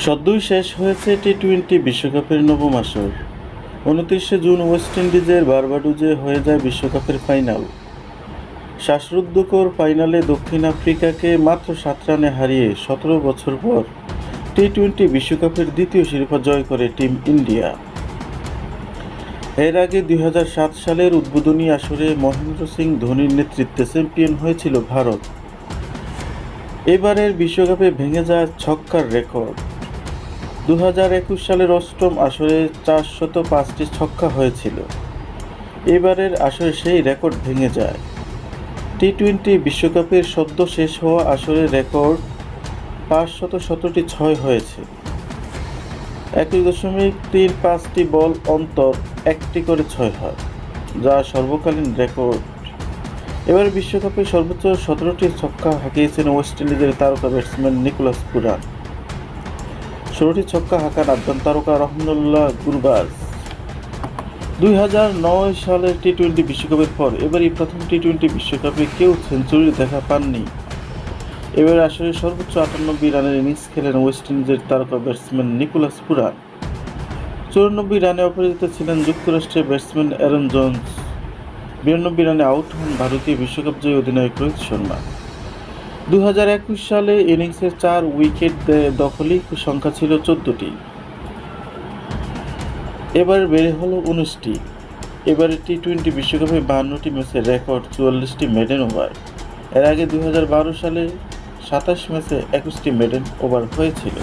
সদ্যই শেষ হয়েছে T twenty বিশ্বকাপের নবম আসর। উনত্রিশে জুন ওয়েস্ট ইন্ডিজের বারবাডুজে হয়ে যায় বিশ্বকাপের ফাইনাল। শ্বাসরুদ্ধকর ফাইনালে দক্ষিণ আফ্রিকাকে মাত্র সাত রানে হারিয়ে সতেরো বছর পর টি টোয়েন্টি বিশ্বকাপের দ্বিতীয় শিরোপা জয় করে টিম ইন্ডিয়া। এর আগে দুই হাজার সাত সালের উদ্বোধনী আসরে মহেন্দ্র সিং ধোনির নেতৃত্বে চ্যাম্পিয়ন হয়েছিল ভারত। এবারের বিশ্বকাপে ভেঙে যায় ছক্কার রেকর্ড। দু হাজার একুশ সালের অষ্টম আসরে চারশত পাঁচটি ছক্কা হয়েছিল। এবারের আসরে সেই রেকর্ড ভেঙে যায়। টি টোয়েন্টি বিশ্বকাপের সদ্য শেষ হওয়া আসরের রেকর্ড পাঁচশত সতেরোটি ছয় হয়েছে। একই দশমিক তিন পাঁচটি বল অন্তর একটি করে ছয় হয়, যা সর্বকালীন রেকর্ড। এবার বিশ্বকাপে সর্বোচ্চ সতেরোটি ছক্কা হাঁকিয়েছেন ওয়েস্ট ইন্ডিজের তারকা ব্যাটসম্যান নিকোলাস পুরান ষোলোটি ছক্কা হাঁকান আফগান তারকা রহমনুল্লাহ গুরবাজ। দুই হাজার নয় সালের টি টোয়েন্টি বিশ্বকাপের পর এবারই প্রথম টি টোয়েন্টি বিশ্বকাপে কেউ সেঞ্চুরির দেখা পাননি। এবার আসলে সর্বোচ্চ আটানব্বই রানের ইনিংস খেলেন ওয়েস্ট ইন্ডিজের তারকা ব্যাটসম্যান নিকোলাস পুরান। চুরানব্বই রানে অপরাজিত ছিলেন যুক্তরাষ্ট্রের ব্যাটসম্যান অ্যারন জোন্স। বিরানব্বই রানে আউট হন ভারতীয় বিশ্বকাপ জয়ী অধিনায়ক রোহিত শর্মা। দু হাজার একুশ সালে ইনিংসের চার উইকেট দখলই সংখ্যা ছিল চোদ্দটি। এবার বেড়ে হলো উনিশটি। এবারে টি টোয়েন্টি বিশ্বকাপে বান্নটি ম্যাচের রেকর্ড চুয়াল্লিশটি মেডেন ওভার। এর আগে দু হাজার বারো সালে সাতাশ ম্যাচে একুশটি মেডেন ওভার হয়েছিল।